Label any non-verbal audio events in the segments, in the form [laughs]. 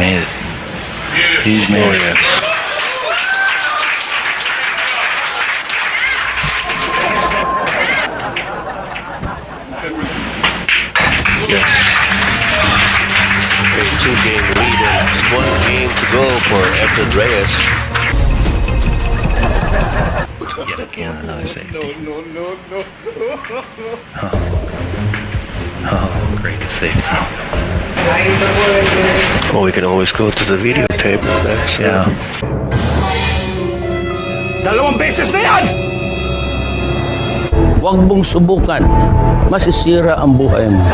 made it. He's made it. Yes. A two-game lead and just one game to go for Efren Reyes. Yet again, another safety. No, no, no, no. [laughs] Oh, great safety. Well, we can always go to the videotape. That's uh, Yeah. Dalawang beses na yan! Huwag mong subukan. Masisira ang buhay mo. [coughs]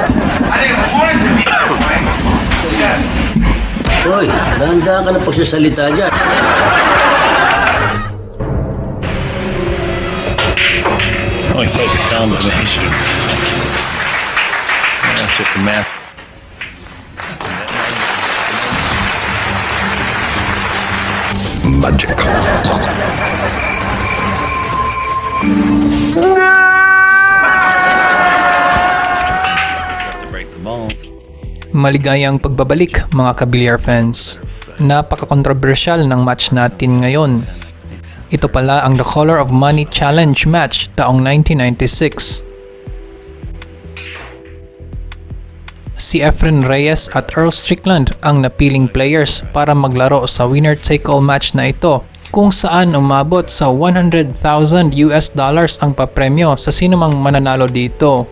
Hoy, dahan-dahan ka na pagsasalita dyan. Oh, you take your time, but man, shoot. It's just a math. Magic. Maligayang pagbabalik mga kabilyar fans. Napaka-controversial ng match natin ngayon. Ito pala ang The Color of Money Challenge match taong 1996. Si Efren Reyes at Earl Strickland ang napiling players para maglaro sa winner-take-all match na ito kung saan umabot sa 100,000 US dollars ang papremyo sa sinumang mananalo dito.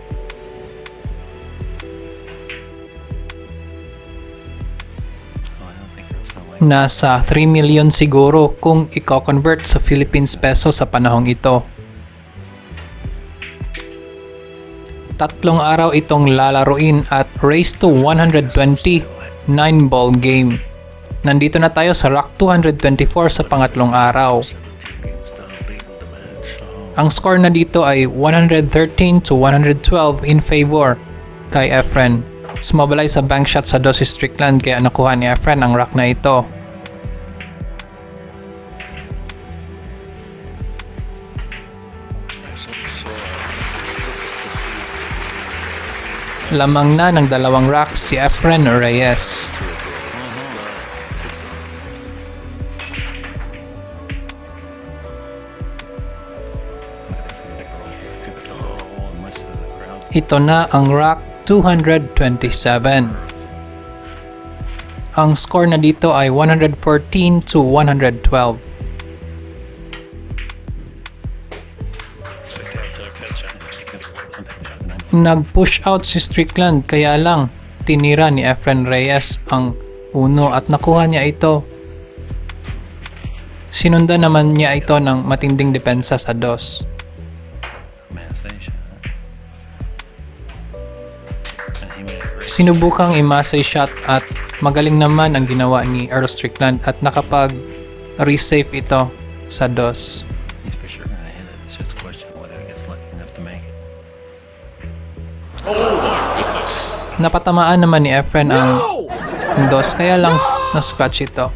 Nasa 3 million siguro kung i-convert sa Philippines peso sa panahong ito. Tatlong araw itong lalaruin at race to 120 9 ball game. Nandito na tayo sa Rock 224 sa pangatlong araw. Ang score na dito ay 113 to 112 in favor kay Efren. Sumabalay sa bank shot sa Dossi Strickland kaya nakuha ni Efren ang rock na ito. Lamang na ng dalawang rocks si Efren Reyes. Ito na ang rock 227. Ang score na dito ay 114 to 112. Nag-push out si Strickland kaya lang tinira ni Efren Reyes ang uno at nakuha niya ito. Sinundan naman niya ito ng matinding depensa sa dos. Sinubukang imasay shot at magaling naman ang ginawa ni Earl Strickland at nakapag-resave ito sa dos. Napatamaan naman ni Efren ang dos kaya lang na-scratch ito.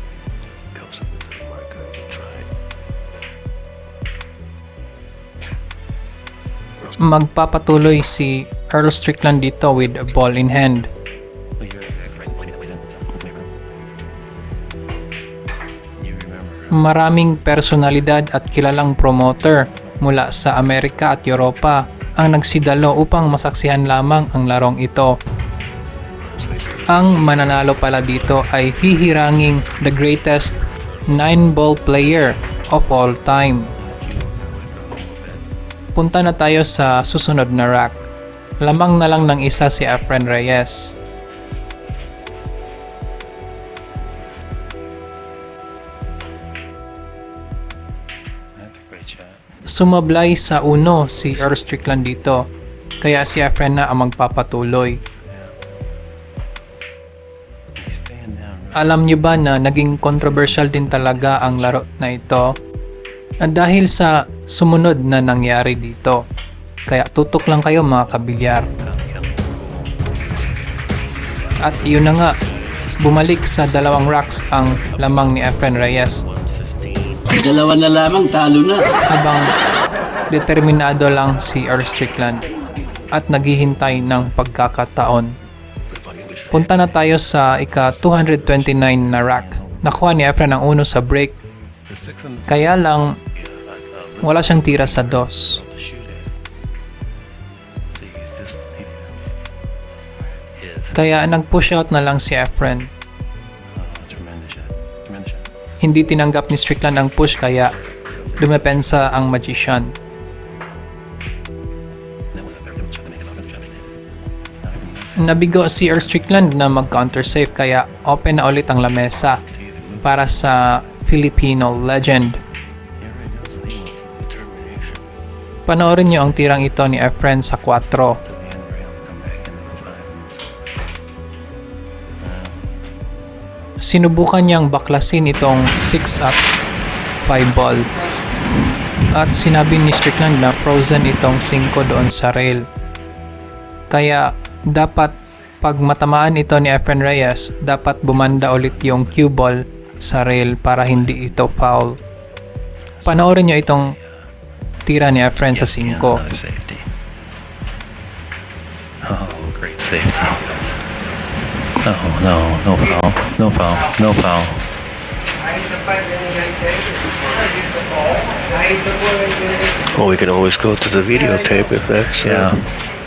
Magpapatuloy si Earl Strickland dito with a ball in hand. Maraming personalidad at kilalang promoter mula sa Amerika at Europa ang nagsidalo upang masaksihan lamang ang larong ito. Ang mananalo pala dito ay hihiranging the greatest 9-ball player of all time. Punta na tayo sa susunod na rack. Lamang na lang ng isa si Efren Reyes. Sumablay sa uno si Earl Strickland dito. Kaya si Efren na ang magpapatuloy. Alam niyo ba na naging controversial din talaga ang laro na ito? At dahil sa sumunod na nangyari dito. Kaya tutok lang kayo mga kabilyar. At yun na nga, bumalik sa dalawang racks ang lamang ni Efren Reyes 115. Dalawa na lamang, talo na. habang determinado lang si Earl Strickland at naghihintay ng pagkakataon. Punta na tayo sa ika 229 na rack. Nakuha ni Efren ang uno sa break. Kaya lang wala siyang tira sa dos. Kaya nag-push out na lang si Efren. Hindi tinanggap ni Strickland ang push kaya dumepensa ang magician. Nabigo si Earl Strickland na mag-counter save kaya open na ulit ang lamesa para sa Filipino legend. Panoorin niyo ang tirang ito ni Efren sa 4. To the end rail, come back into the five and the six. Sinubukan niyang baklasin itong 6 at 5 ball. At sinabi ni Strickland na frozen itong 5 doon sa rail. Kaya dapat pag matamaan ito ni Efren Reyes, dapat bumanda ulit yung cue ball sa rail para hindi ito foul. Panoorin niyo itong tira ni Efren sa 5. Yeah, another safety. Oh, great safety. Oh, no, no foul, no foul, no foul. Well, we can always go to the videotape if that's. Yeah. Uh,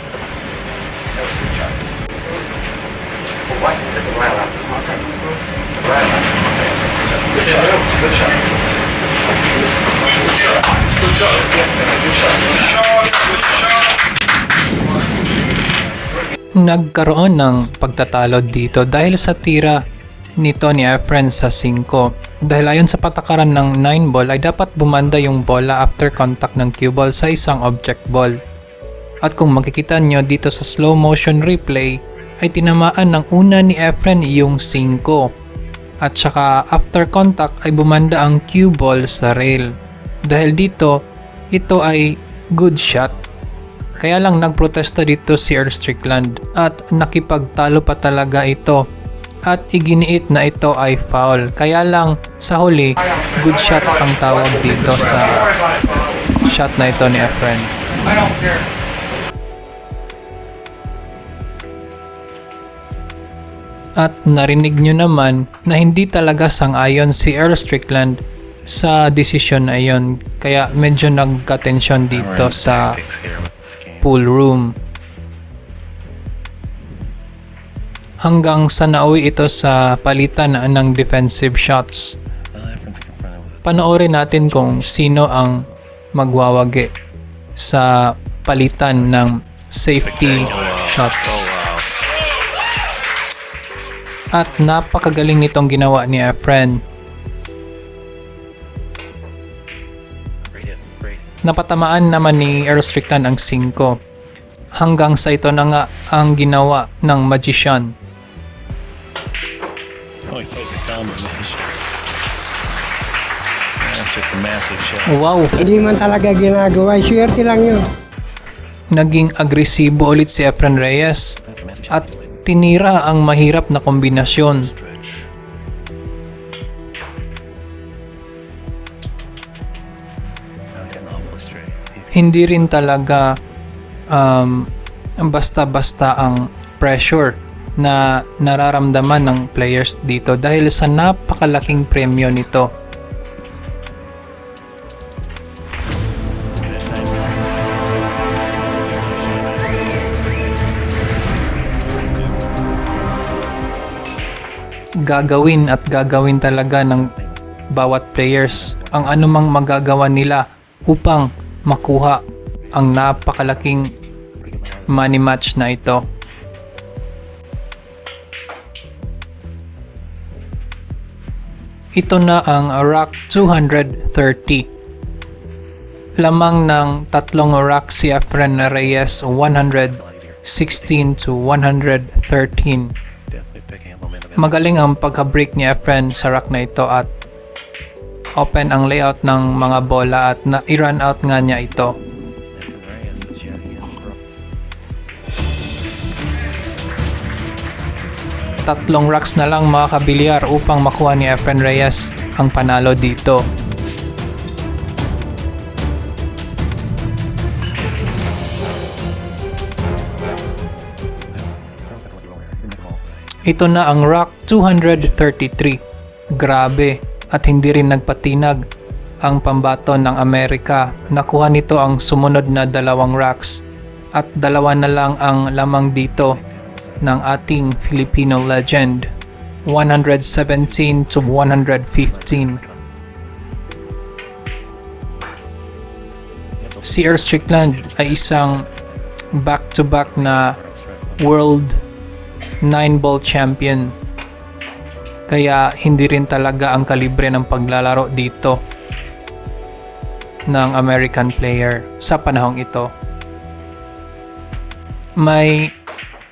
Nagkaroon ng pagtatalo dito dahil sa tira nito ni Efren sa 5. Dahil ayon sa patakaran ng 9 ball ay dapat bumanda yung bola after contact ng cue ball sa isang object ball. At kung makikita nyo dito sa slow motion replay ay tinamaan ng una ni Efren yung 5. At saka after contact ay bumanda ang cue ball sa rail. Dahil dito, ito ay good shot kaya lang nagprotesta dito si Earl Strickland at nakipagtalo pa talaga ito at iginiit na ito ay foul. Kaya lang sa huli, good shot ang tawag dito sa shot na ito ni Efren. At narinig nyo naman na hindi talaga sang-ayon si Earl Strickland sa desisyon na iyon. Kaya medyo nagka-tension dito sa pool room. Hanggang sa nauwi ito sa palitan ng defensive shots. Panoorin natin kung sino ang magwawagi sa palitan ng safety shots. At napakagaling nitong ginawa ni Efren. Napatamaan naman ni Earl Strickland ang 5. Hanggang sa ito na nga ang ginawa ng magician. Oh. Wow! Hindi man talaga ginagawa. Swerte lang yun. Naging agresibo ulit si Efren Reyes at tinira ang mahirap na kombinasyon. Hindi rin talaga um, basta-basta ang pressure na nararamdaman ng players dito dahil sa napakalaking premyo nito. Gagawin at gagawin talaga ng bawat players ang anumang magagawa nila upang makuha ang napakalaking money match na ito. Ito na ang Rock 230. Lamang ng tatlong Rock si Efren Reyes 116 to 113. Magaling ang pagka-break ni Efren sa rack na ito at open ang layout ng mga bola at na i-run out nga niya ito. Tatlong racks na lang mga kabilyar upang makuha ni Efren Reyes ang panalo dito. Ito na ang Rock 233. Grabe at hindi rin nagpatinag ang pambato ng Amerika. Nakuha nito ang sumunod na dalawang racks at dalawa na lang ang lamang dito ng ating Filipino legend. 117 to 115. Si Earl Strickland ay isang back-to-back na world 9-ball champion. Kaya hindi rin talaga ang kalibre ng paglalaro dito ng American player sa panahong ito. May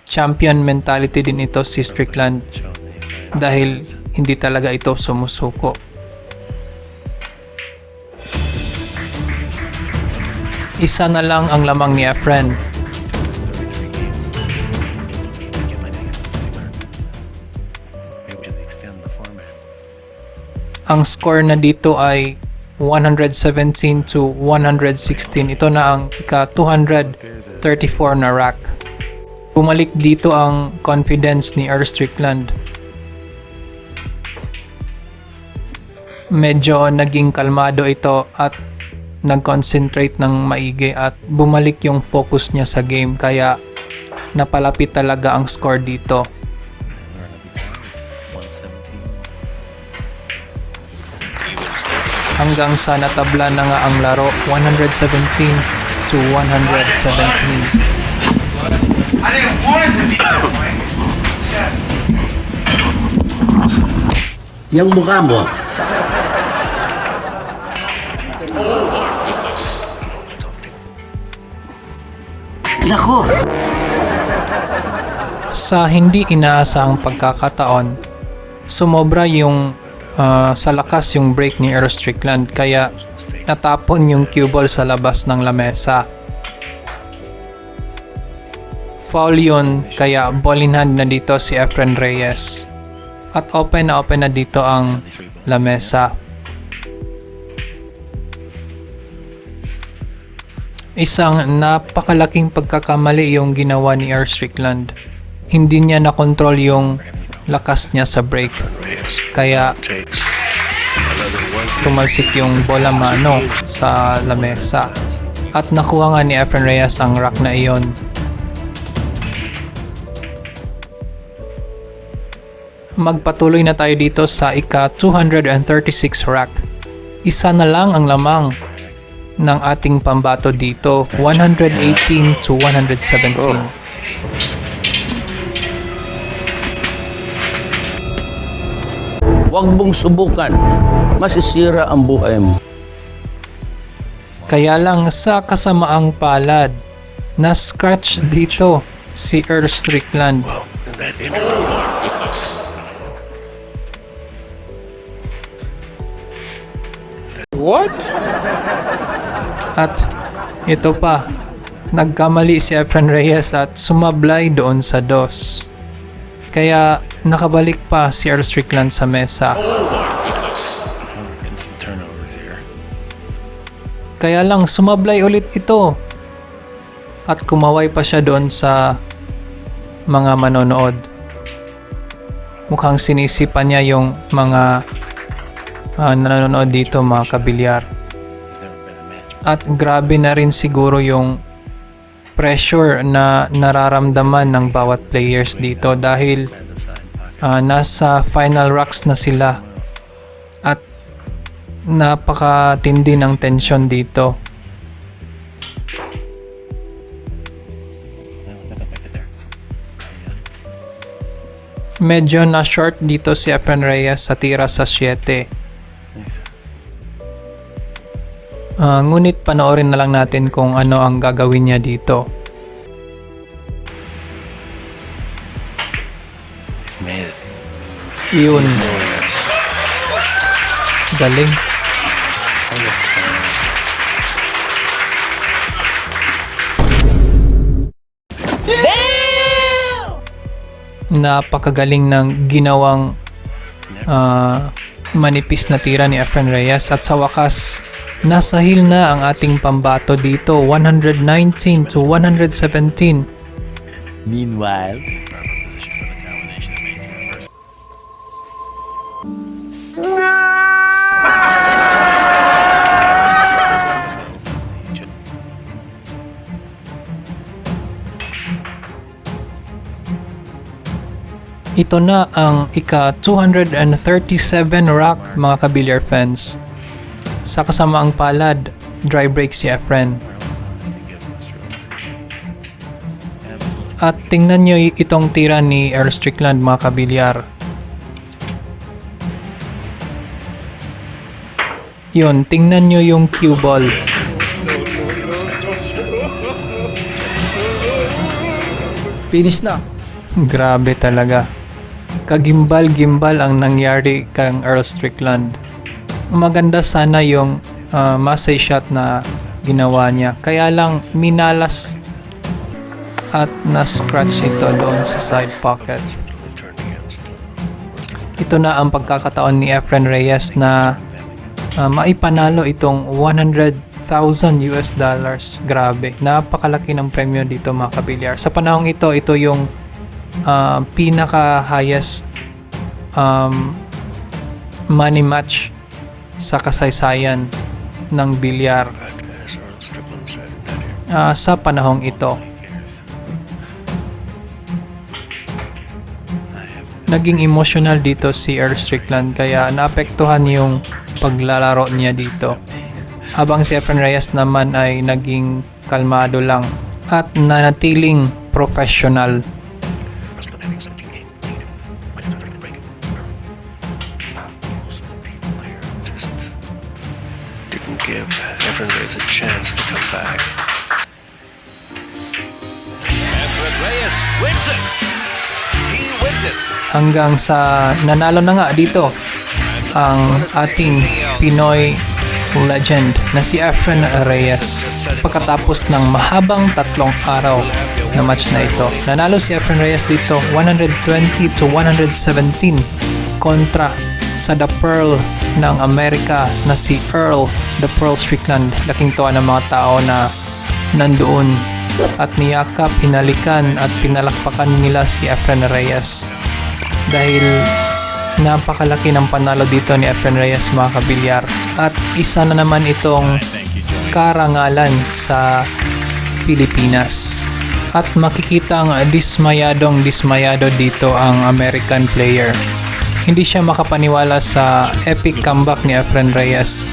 champion mentality din ito si Strickland dahil hindi talaga ito sumusuko. Isa na lang ang lamang ni Efren. Ang score na dito ay 117 to 116. Ito na ang ika-234 na rack. Bumalik dito ang confidence ni Earl Strickland. Medyo naging kalmado ito at nag-concentrate ng maigi at bumalik yung focus niya sa game kaya napalapit talaga ang score dito. Hanggang sa natabla na nga ang laro 117 to 117. I didn't want it to be that way. Yang mukha mo. Nako, Sa hindi inaasahang pagkakataon, sumobra yung ah, sa lakas yung break ni Earl Strickland kaya natapon yung cue ball sa labas ng lamesa. Foul yun kaya ball in hand na dito si Efren Reyes. At open na open na dito ang lamesa. Isang napakalaking pagkakamali yung ginawa ni Earl Strickland. Hindi niya nakontrol yung lakas niya sa break. Kaya tumalsik yung bola mano sa lamesa. At nakuha nga ni Efren Reyes ang rack na iyon. Magpatuloy na tayo dito sa ika 236 rack. Isa na lang ang lamang ng ating pambato dito, 118 to 117. Huwag mong subukan. Masisira ang buhay mo. Kaya lang sa kasamaang palad, na-scratch dito si Earl Strickland. What? At ito pa, nagkamali si Efren Reyes at sumablay doon sa dos. Kaya nakabalik pa si Earl Strickland sa mesa. Kaya lang sumablay ulit ito. At kumaway pa siya doon sa mga manonood. Mukhang sinisipan niya yung mga ah, nanonood dito mga kabilyar. At grabe na rin siguro yung pressure na nararamdaman ng bawat players dito dahil ah, nasa final rocks na sila at napakatindi ng tension dito. Medyo na short dito si Efren Reyes sa tira sa 7. Ah, ngunit panoorin na lang natin kung ano ang gagawin niya dito. It. Yun. Galing. Napakagaling ng ginawang ah, manipis na tira ni Efren Reyes at sa wakas Nasa hill na ang ating pambato dito, 119 to 117. Meanwhile, Ito na ang ika 237 rock mga kabilyar fans. Sa kasamaang palad, dry break si Efren. At tingnan nyo itong tira ni Earl Strickland mga kabilyar. Yun, tingnan nyo yung cue ball. Finish na. Grabe talaga. Kagimbal-gimbal ang nangyari kang Earl Strickland. Maganda sana yung uh, Masay shot na ginawa niya. Kaya lang minalas at na-scratch ito doon sa side pocket. Ito na ang pagkakataon ni Efren Reyes na uh, maipanalo itong 100,000 US dollars. Grabe. Napakalaki ng premyo dito mga kabilyar. Sa panahong ito, ito yung uh, pinaka highest um, money match sa kasaysayan ng bilyar uh, sa panahong ito. Naging emotional dito si Earl Strickland kaya naapektuhan yung paglalaro niya dito. Habang si Efren Reyes naman ay naging kalmado lang at nanatiling professional hanggang sa nanalo na nga dito ang ating Pinoy legend na si Efren Reyes pagkatapos ng mahabang tatlong araw na match na ito. Nanalo si Efren Reyes dito 120 to 117 kontra sa The Pearl ng Amerika na si Earl The Pearl Strickland. Laking tuwa ng mga tao na nandoon at niyakap, hinalikan at pinalakpakan nila si Efren Reyes dahil napakalaki ng panalo dito ni Efren Reyes mga kabilyar. At isa na naman itong karangalan sa Pilipinas. At makikita ang dismayadong dismayado dito ang American player. Hindi siya makapaniwala sa epic comeback ni Efren Reyes.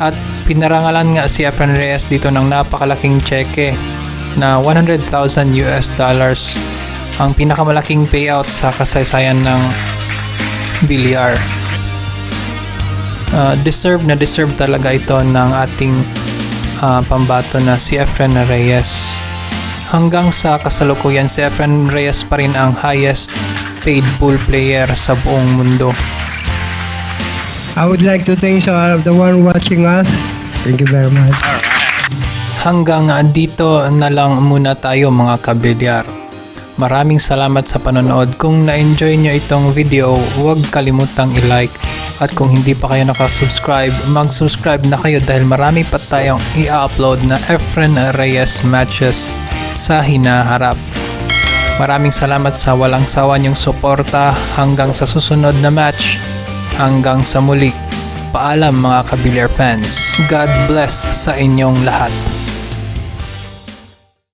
At pinarangalan nga si Efren Reyes dito ng napakalaking cheque na 100,000 US dollars ang pinakamalaking payout sa kasaysayan ng bilyar. Uh, deserve na deserve talaga ito ng ating uh, pambato na si Efren Reyes. Hanggang sa kasalukuyan, si Efren Reyes pa rin ang highest paid pool player sa buong mundo. I would like to thank all of the one watching us. Thank you very much. Hanggang dito na lang muna tayo mga kabilyar. Maraming salamat sa panonood. Kung na-enjoy nyo itong video, huwag kalimutang i-like. At kung hindi pa kayo nakasubscribe, mag-subscribe na kayo dahil marami pa tayong i-upload na Efren Reyes matches sa hinaharap. Maraming salamat sa walang sawa niyong suporta hanggang sa susunod na match. Hanggang sa muli. Paalam mga Kabilyar fans. God bless sa inyong lahat.